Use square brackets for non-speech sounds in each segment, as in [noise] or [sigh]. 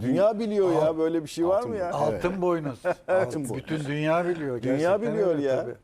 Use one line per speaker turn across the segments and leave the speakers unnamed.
Dünya biliyor ya böyle bir şey var mı ya?
Altın boynuz. [laughs]
Altın
Alt-
boynuz.
Bütün dünya biliyor.
Dünya
Gerçekten
biliyor
öyle
ya.
tabii.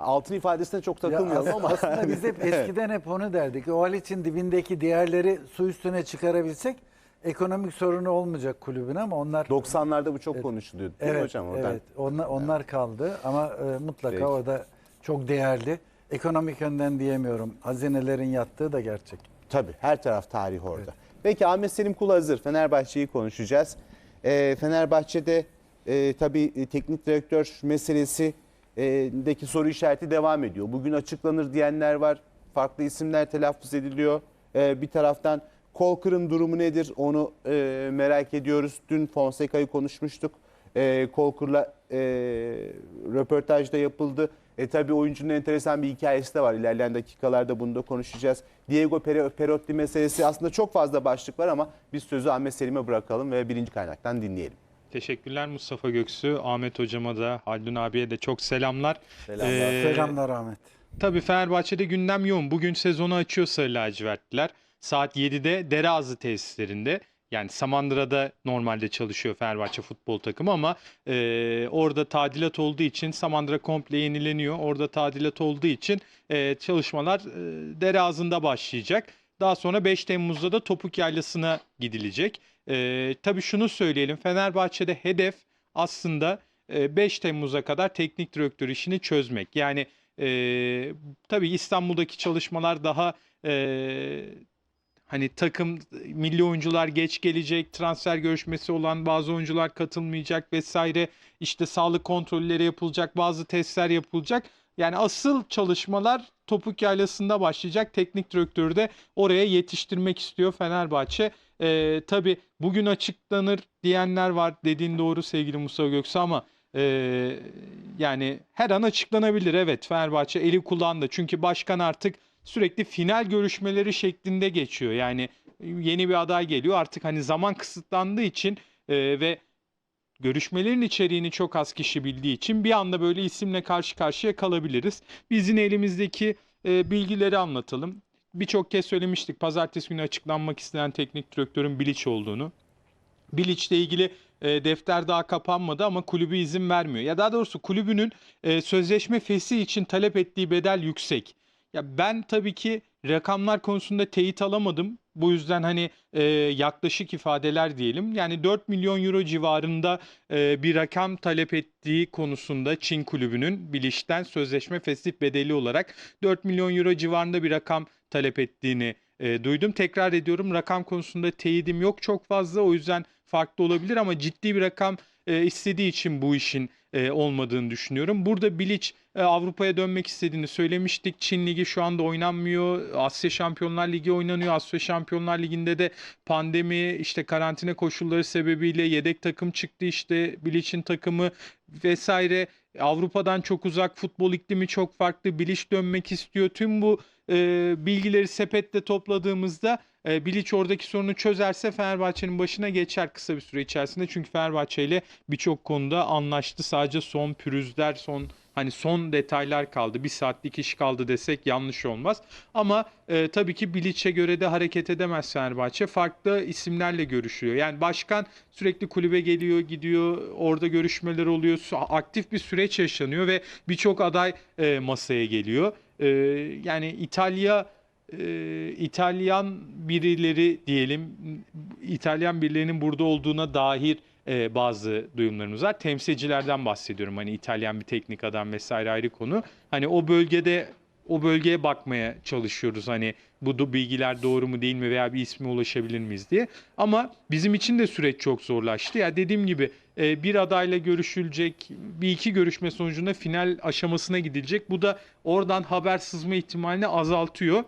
Altın ifadesine çok
Ya
takılmayalım ama
aslında [laughs] biz hep eskiden hep onu derdik. O Haliç'in dibindeki diğerleri su üstüne çıkarabilsek ekonomik sorunu olmayacak kulübün ama onlar
90'larda bu çok konuşuluyordu değil mi hocam? Oradan
evet onlar, onlar kaldı ama e, mutlaka
Peki.
orada çok değerli. Ekonomik yönden diyemiyorum. Hazinelerin yattığı da gerçek.
Tabii her taraf tarih orada. Peki Ahmet Selim Kul hazır. Fenerbahçe'yi konuşacağız. Ee, Fenerbahçe'de e, tabii e, teknik direktör meselesi e, deki soru işareti devam ediyor. Bugün açıklanır diyenler var. Farklı isimler telaffuz ediliyor. Ee, bir taraftan Kolkır'ın durumu nedir onu e, merak ediyoruz. Dün Fonseca'yı konuşmuştuk. E, Kolkır'la e, röportajda yapıldı. E tabi oyuncunun enteresan bir hikayesi de var. İlerleyen dakikalarda bunu da konuşacağız. Diego Perotti meselesi aslında çok fazla başlık var ama biz sözü Ahmet Selim'e bırakalım ve birinci kaynaktan dinleyelim.
Teşekkürler Mustafa Göksu, Ahmet Hocama da, Haldun abiye de çok selamlar.
Selamlar.
Ee,
Selamlar Ahmet.
Tabii Fenerbahçe'de gündem yoğun. Bugün sezonu açıyor Sarı Lacivertliler. Saat 7'de Dereazı tesislerinde. Yani Samandıra'da normalde çalışıyor Fenerbahçe futbol takımı ama e, orada tadilat olduğu için Samandıra komple yenileniyor. Orada tadilat olduğu için e, çalışmalar e, Dereazı'nda başlayacak. Daha sonra 5 Temmuz'da da Topuk Yaylası'na gidilecek. E, tabii şunu söyleyelim. Fenerbahçe'de hedef aslında e, 5 Temmuz'a kadar teknik direktör işini çözmek. Yani e, tabii İstanbul'daki çalışmalar daha e, hani takım milli oyuncular geç gelecek, transfer görüşmesi olan bazı oyuncular katılmayacak vesaire. İşte sağlık kontrolleri yapılacak, bazı testler yapılacak. Yani asıl çalışmalar Topuk Yaylası'nda başlayacak. Teknik direktörü de oraya yetiştirmek istiyor Fenerbahçe. Ee, tabii bugün açıklanır diyenler var. Dediğin doğru sevgili Mustafa Göksu ama e, yani her an açıklanabilir. Evet Fenerbahçe eli kulağında. Çünkü başkan artık sürekli final görüşmeleri şeklinde geçiyor. Yani yeni bir aday geliyor. Artık hani zaman kısıtlandığı için e, ve görüşmelerin içeriğini çok az kişi bildiği için bir anda böyle isimle karşı karşıya kalabiliriz. Biz elimizdeki e, bilgileri anlatalım. Birçok kez söylemiştik pazartesi günü açıklanmak istenen teknik direktörün Bilic olduğunu. Bilic'le ilgili e, defter daha kapanmadı ama kulübü izin vermiyor. Ya daha doğrusu kulübünün e, sözleşme fesi için talep ettiği bedel yüksek. Ya ben tabii ki rakamlar konusunda teyit alamadım. Bu yüzden hani e, yaklaşık ifadeler diyelim. Yani 4 milyon euro civarında e, bir rakam talep ettiği konusunda Çin kulübünün Bilic'ten sözleşme fesih bedeli olarak 4 milyon euro civarında bir rakam talep ettiğini e, duydum. Tekrar ediyorum rakam konusunda teyidim yok çok fazla o yüzden farklı olabilir ama ciddi bir rakam e, istediği için bu işin e, olmadığını düşünüyorum. Burada Bilic e, Avrupa'ya dönmek istediğini söylemiştik. Çin Ligi şu anda oynanmıyor. Asya Şampiyonlar Ligi oynanıyor. Asya Şampiyonlar Ligi'nde de pandemi işte karantina koşulları sebebiyle yedek takım çıktı işte Bilic'in takımı vesaire. Avrupa'dan çok uzak futbol iklimi çok farklı. Bilic dönmek istiyor. Tüm bu e, bilgileri sepette topladığımızda e, Bilic oradaki sorunu çözerse Fenerbahçe'nin başına geçer kısa bir süre içerisinde. Çünkü Fenerbahçe ile birçok konuda anlaştı. Sadece son pürüzler, son hani son detaylar kaldı. Bir saatlik iş kaldı desek yanlış olmaz. Ama e, tabii ki Bilic'e göre de hareket edemez Fenerbahçe. Farklı isimlerle görüşüyor. Yani başkan sürekli kulübe geliyor, gidiyor. Orada görüşmeler oluyor. Aktif bir süreç yaşanıyor ve birçok aday e, masaya geliyor. E, yani İtalya e, İtalyan birileri diyelim İtalyan birilerinin burada olduğuna dair e, bazı duyumlarımız var. Temsilcilerden bahsediyorum. Hani İtalyan bir teknik adam vesaire ayrı konu. Hani o bölgede o bölgeye bakmaya çalışıyoruz. Hani bu bilgiler doğru mu değil mi veya bir isme ulaşabilir miyiz diye. Ama bizim için de süreç çok zorlaştı. Ya dediğim gibi e, bir adayla görüşülecek, bir iki görüşme sonucunda final aşamasına gidilecek. Bu da oradan haber sızma ihtimalini azaltıyor.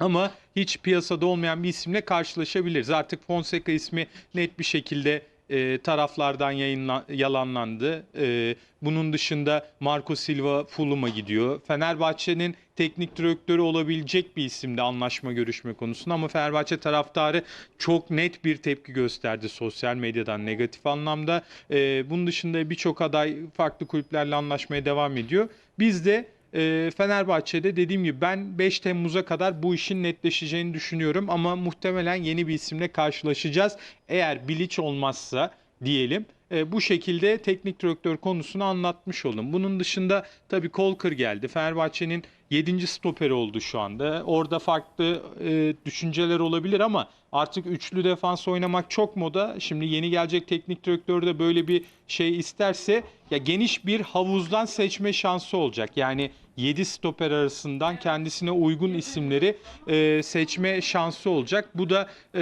Ama hiç piyasada olmayan bir isimle karşılaşabiliriz. Artık Fonseca ismi net bir şekilde e, taraflardan yayınla, yalanlandı. E, bunun dışında Marco Silva Fulham'a gidiyor. Fenerbahçe'nin teknik direktörü olabilecek bir isimde anlaşma görüşme konusunda ama Fenerbahçe taraftarı çok net bir tepki gösterdi sosyal medyadan negatif anlamda. E, bunun dışında birçok aday farklı kulüplerle anlaşmaya devam ediyor. Biz de e, Fenerbahçe'de dediğim gibi ben 5 Temmuz'a kadar bu işin netleşeceğini düşünüyorum ama muhtemelen yeni bir isimle karşılaşacağız. Eğer Bilic olmazsa diyelim. E, bu şekilde teknik direktör konusunu anlatmış oldum. Bunun dışında tabii Kolkır geldi. Fenerbahçe'nin 7. stoperi oldu şu anda. Orada farklı e, düşünceler olabilir ama artık üçlü defans oynamak çok moda. Şimdi yeni gelecek teknik direktör de böyle bir şey isterse ya geniş bir havuzdan seçme şansı olacak. Yani 7 stoper arasından kendisine uygun isimleri e, seçme şansı olacak. Bu da e,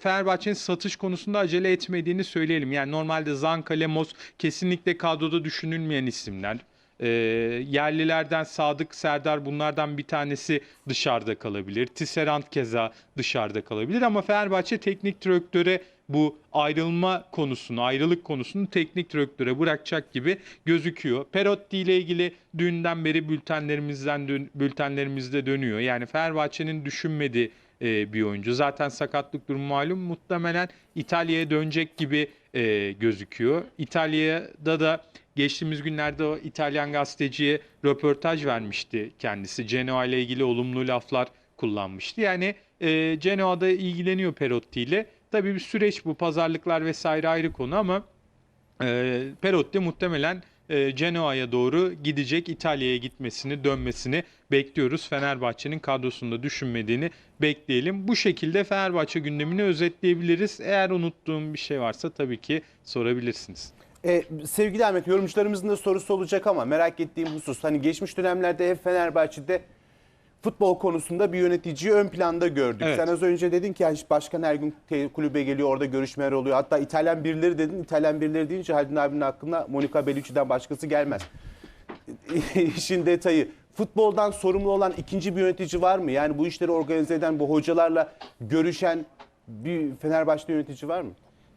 Fenerbahçe'nin satış konusunda acele etmediğini söyleyelim. Yani normalde Zanka, Lemos kesinlikle kadroda düşünülmeyen isimler. E, yerlilerden Sadık Serdar bunlardan bir tanesi dışarıda kalabilir. Tisserand keza dışarıda kalabilir ama Fenerbahçe teknik direktöre bu ayrılma konusunu, ayrılık konusunu teknik direktöre bırakacak gibi gözüküyor. Perotti ile ilgili dünden beri bültenlerimizden dön- bültenlerimizde dönüyor. Yani Fenerbahçe'nin düşünmediği e, bir oyuncu. Zaten sakatlık durumu malum. Muhtemelen İtalya'ya dönecek gibi e, gözüküyor. İtalya'da da geçtiğimiz günlerde o İtalyan gazeteciye röportaj vermişti kendisi. Genoa ile ilgili olumlu laflar kullanmıştı. Yani e, Genoa'da ilgileniyor Perotti ile. Tabii bir süreç bu. Pazarlıklar vesaire ayrı konu ama e, Perotti muhtemelen e, Genoa'ya doğru gidecek. İtalya'ya gitmesini, dönmesini bekliyoruz. Fenerbahçe'nin kadrosunda düşünmediğini bekleyelim. Bu şekilde Fenerbahçe gündemini özetleyebiliriz. Eğer unuttuğum bir şey varsa tabii ki sorabilirsiniz.
E, sevgili Ahmet yorumcularımızın da sorusu olacak ama merak ettiğim husus hani geçmiş dönemlerde hep Fenerbahçe'de futbol konusunda bir yöneticiyi ön planda gördük.
Evet.
Sen az önce dedin ki "Ya işte başkan her gün kulübe geliyor orada görüşmeler oluyor. Hatta İtalyan birileri dedin. İtalyan birileri deyince Haldun abinin aklına Monica Bellucci'den başkası gelmez. [laughs] İşin detayı. Futboldan sorumlu olan ikinci bir yönetici var mı? Yani bu işleri organize eden, bu hocalarla görüşen bir Fenerbahçe yönetici var mı?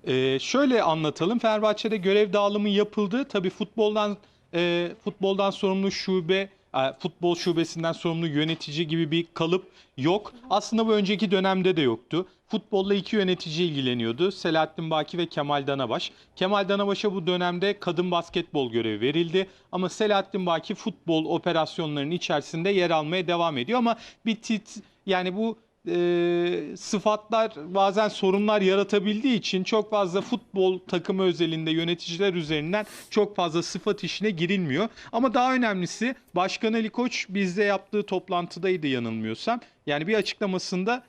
Ee, şöyle anlatalım. Fenerbahçe'de görev dağılımı yapıldı. Tabii futboldan e, futboldan sorumlu şube, e, futbol şubesinden sorumlu yönetici gibi bir kalıp yok. Aslında bu önceki dönemde de yoktu. Futbolla iki yönetici ilgileniyordu. Selahattin Baki ve Kemal Danabaş. Kemal Danabaş'a bu dönemde kadın basketbol görevi verildi. Ama Selahattin Baki futbol operasyonlarının içerisinde yer almaya devam ediyor. Ama bir tit yani bu e, sıfatlar bazen sorunlar yaratabildiği için çok fazla futbol takımı özelinde yöneticiler üzerinden çok fazla sıfat işine girilmiyor. Ama daha önemlisi Başkan Ali Koç bizde yaptığı toplantıdaydı yanılmıyorsam. Yani bir açıklamasında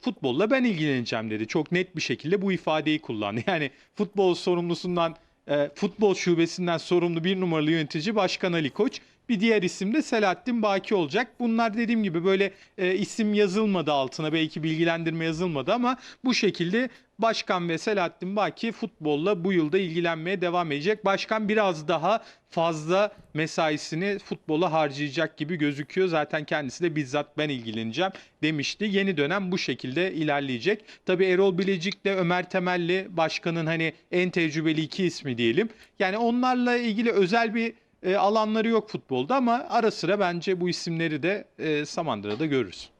futbolla ben ilgileneceğim dedi. Çok net bir şekilde bu ifadeyi kullandı. [laughs] Yani futbol sorumlusundan e, futbol şubesinden sorumlu bir numaralı yönetici Başkan Ali Koç. Bir diğer isim de Selahattin Baki olacak. Bunlar dediğim gibi böyle e, isim yazılmadı altına belki bilgilendirme yazılmadı ama bu şekilde Başkan ve Selahattin Baki futbolla bu yılda ilgilenmeye devam edecek. Başkan biraz daha fazla mesaisini futbola harcayacak gibi gözüküyor. Zaten kendisi de bizzat ben ilgileneceğim demişti. Yeni dönem bu şekilde ilerleyecek. Tabii Erol Bilecik'le Ömer Temelli başkanın hani en tecrübeli iki ismi diyelim. Yani onlarla ilgili özel bir e, alanları yok futbolda ama ara sıra bence bu isimleri de e, Samandıra'da görürüz.